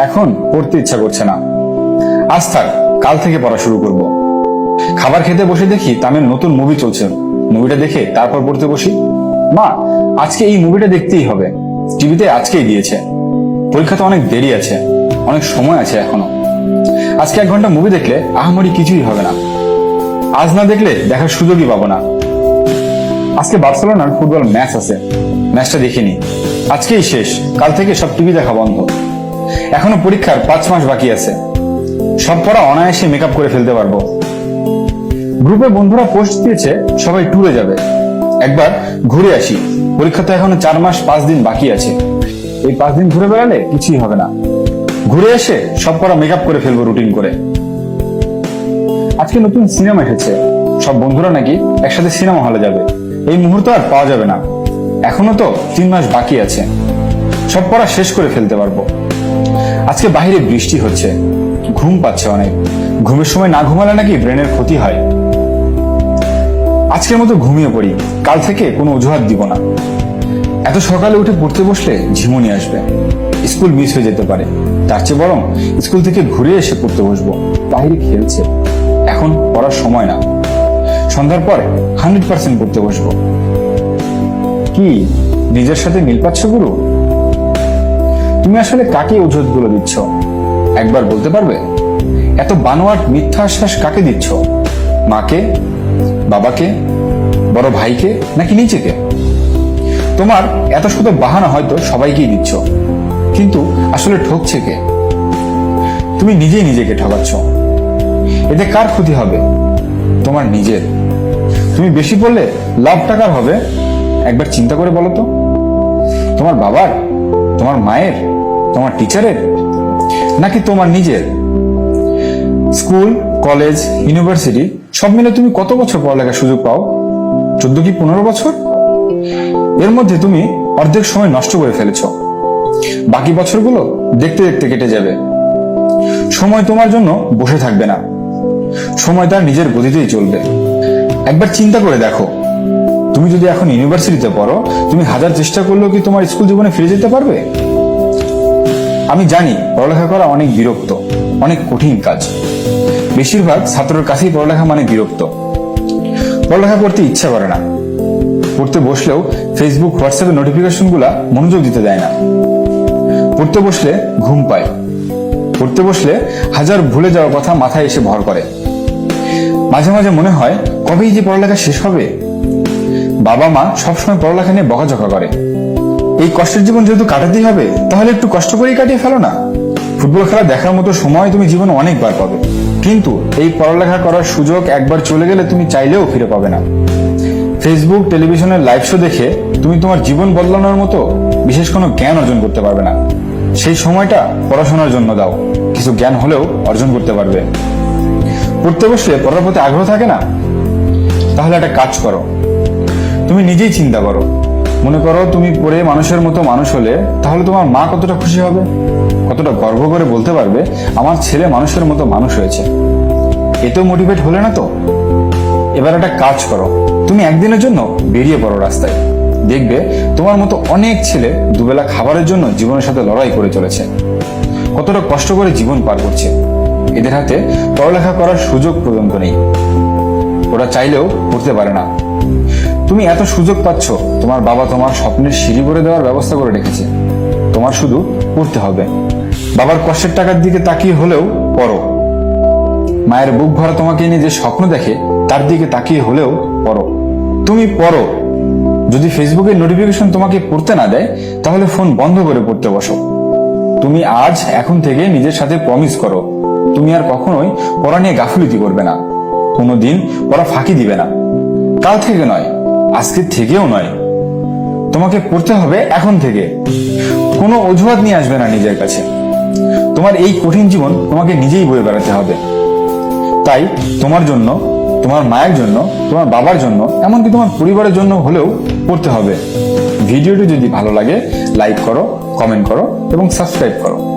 এখন পড়তে ইচ্ছা করছে না। আজ কাল থেকে পড়া শুরু করব। খাবার খেতে বসে দেখি তামিল নতুন মুভি চলছে। মুভিটা দেখে তারপর পড়তে বসি। মা, আজকে এই মুভিটা দেখতেই হবে। টিভিতে আজকেই দিয়েছে। পরীক্ষাতে অনেক দেরি আছে। অনেক সময় আছে এখনও। আজকে এক ঘণ্টা মুভি দেখলে আহামরি কিছুই হবে না। আজ না দেখলে দেখার সুযোগই পাবো না। আজকে বার্সেলোনার ফুটবল ম্যাচ আছে। ম্যাচটা দেখিনি। আজকেই শেষ। কাল থেকে সব টিভি দেখা বন্ধ। এখনও পরীক্ষার পাঁচ মাস বাকি আছে। সব পড়া অনায়াসে মেকআপ করে ফেলতে পারব। গ্রুপে বন্ধুরা পোস্ট দিয়েছে, সবাই ট্যুরে যাবে। একবার ঘুরে আসি। পরীক্ষা তো এখনও চার মাস, পাঁচ দিন বাকি আছে। এই পাঁচ দিন ঘুরে বেড়ালে কিছুই হবে না। ঘুরে এসে সব পড়া মেকআপ করে ফেলব রুটিন করে। আজকে নতুন সিনেমা এসেছে। সব বন্ধুরা নাকি একসাথে সিনেমা হলে যাবে। এই মুহূর্ত আর পাওয়া যাবে না। এখনও তো তিন মাস বাকি আছে। সব পড়া শেষ করে ফেলতে পারব। আজকে বাইরে বৃষ্টি হচ্ছে। ঘুম পাচ্ছে অনেক। ঘুমের সময় না ঘুমালে নাকি ব্রেনের ক্ষতি হয়। আজকের মতো ঘুমিয়ে পড়ি। কাল থেকে কোনো অজুহাত দিব না। এত সকালে উঠে পড়তে বসলে ঝিমুনি আসবে। স্কুল মিস হয়ে যেতে পারে। তার চেয়ে বরং স্কুল থেকে ঘুরে এসে পড়তে বসবো। বাইরে খেলছে। এখন পড়ার সময় না। সন্ধ্যার পর হান্ড্রেড পার্সেন্ট পড়তে বসবো। কি, নিজের সাথে মিল পাচ্ছ গুরু? তুমি আসলে কাকে অজুহাতগুলো দিচ্ছ? একবার বলতে পারবে? এত বানোয়াট মিথ্যা আশ্বাস কাকে দিচ্ছ? মাকে? বাবাকে? বড় ভাইকে? নাকি নিজেকে? তোমার এত শত বাহানা হয়তো সবাইকেই দিচ্ছ। কিন্তু আসলে ঠকছে কে? তুমি নিজেই নিজেকে ঠকাচ্ছ। এতে কার ক্ষতি হবে? তোমার নিজের। তুমি বেশি পড়লে লাভ টাকার হবে? একবার চিন্তা করে বলো তো। তোমার বাবার, তোমার মায়ের, তোমার টিচারের নাকি তোমার নিজের? স্কুল কলেজ ইউনিভার্সিটি সব মিলে তুমি কত বছর পড়ালেখার সুযোগ পাও? চোদ্দ কি পনেরো বছর? এর মধ্যে তুমি অর্ধেক সময় নষ্ট করে ফেলেছ। বাকি বছরগুলো দেখতে দেখতে কেটে যাবে। সময় তোমার জন্য বসে থাকবে না। সময় তার নিজের গতিতেই চলবে। একবার চিন্তা করে দেখো। তুমি যদি এখন ইউনিভার্সিটিতে পড়ো, তুমি হাজার চেষ্টা করলেও কি তোমার স্কুল জীবনে ফিরে যেতে পারবে? আমি জানি পড়ালেখা করা অনেক বিরক্ত, অনেক কঠিন কাজ। বেশিরভাগ ছাত্রের কাছেই পড়ালেখা মানে বিরক্ত। পড়ালেখা করতে ইচ্ছা করে না। পড়তে বসলেও ফেসবুক হোয়াটসঅ্যাপের নোটিফিকেশনগুলা মনোযোগ দিতে দেয় না। পড়তে বসলে ঘুম পায়। পড়তে বসলে হাজার ভুলে যাওয়ার কথা মাথায় এসে ভর করে। মাঝে মাঝে মনে হয়, কবেই যে পড়ালেখা শেষ হবে? বাবা মা সবসময় পড়ালেখা নিয়ে বকাঝকা করে। এই কষ্টের জীবন যেহেতু কাটাতেই হবে, তাহলে একটু কষ্ট করেই কাটিয়ে ফেলো না। ফুটবল খেলা দেখার মতো সময় তুমি জীবনে অনেকবার পাবে। কিন্তু এই পড়ালেখা করার সুযোগ একবার চলে গেলে তুমি চাইলেও ফিরে পাবে না। ফেসবুক টেলিভিশনের লাইভ শো দেখে তুমি তোমার জীবন বদলানোর মতো বিশেষ কোনো জ্ঞান অর্জন করতে পারবে না। সেই সময়টা পড়াশোনার জন্য দাও। কিছু জ্ঞান হলেও অর্জন করতে পারবে। পড়তে বসলে পড়ার প্রতি আগ্রহ থাকে না? তাহলে একটা কাজ করো। তুমি নিজেই চিন্তা করো। মনে করো তুমি পড়ে মানুষের মতো মানুষ হলে, তাহলে তোমার মা কতটা খুশি হবে? কতটা গর্ব করে বলতে পারবে, আমার ছেলে মানুষের মতো মানুষ হয়েছে। এতেও মোটিভেট হলে না তো? এবার একটা কাজ করো। তুমি একদিনের জন্য বেরিয়ে পড়ো রাস্তায়। দেখবে তোমার মতো অনেক ছেলে দুবেলা খাবারের জন্য জীবনের সাথে লড়াই করে চলেছে। কতটা কষ্ট করে জীবন পার করছে। এদের হাতে পড়ালেখা করার সুযোগ পর্যন্ত নেই। ওরা চাইলেও পড়তে পারে না। তুমি এত সুযোগ পাচ্ছ। তোমার বাবা তোমার স্বপ্নের সিঁড়ি করে দেওয়ার ব্যবস্থা করে রেখেছে। তোমার শুধু পড়তে হবে। বাবার কষ্টের টাকার দিকে তাকিয়ে হলেও পড়ো। মায়ের বুক ভরা তোমাকে নিয়ে যে স্বপ্ন দেখে, তার দিকে তাকিয়ে হলেও পড়ো। তুমি পড়ো। যদি ফেসবুকের নোটিফিকেশন তোমাকে পড়তে না দেয়, তাহলে ফোন বন্ধ করে পড়তে বসো। তুমি আজ, এখন থেকে নিজের সাথে প্রমিস করো। তুমি আর কখনোই পড়া নিয়ে গাফিলতি করবে না। কোনোদিন পড়া ফাঁকি দিবে না। কাল থেকে নয়। আজকের থেকেও নয়। তোমাকে পড়তে হবে এখন থেকে। কোনো অজুহাত নিয়ে আসবে না নিজের কাছে। তোমার এই কঠিন জীবন তোমাকে নিজেই বয়ে বেড়াতে হবে। তাই তোমার জন্য, তোমার মায়ের জন্য, তোমার বাবার জন্য, এমনকি তোমার পরিবারের জন্য হলেও পড়তে হবে। ভিডিওটি যদি ভালো লাগে লাইক করো কমেন্ট করো, এবং সাবস্ক্রাইব করো।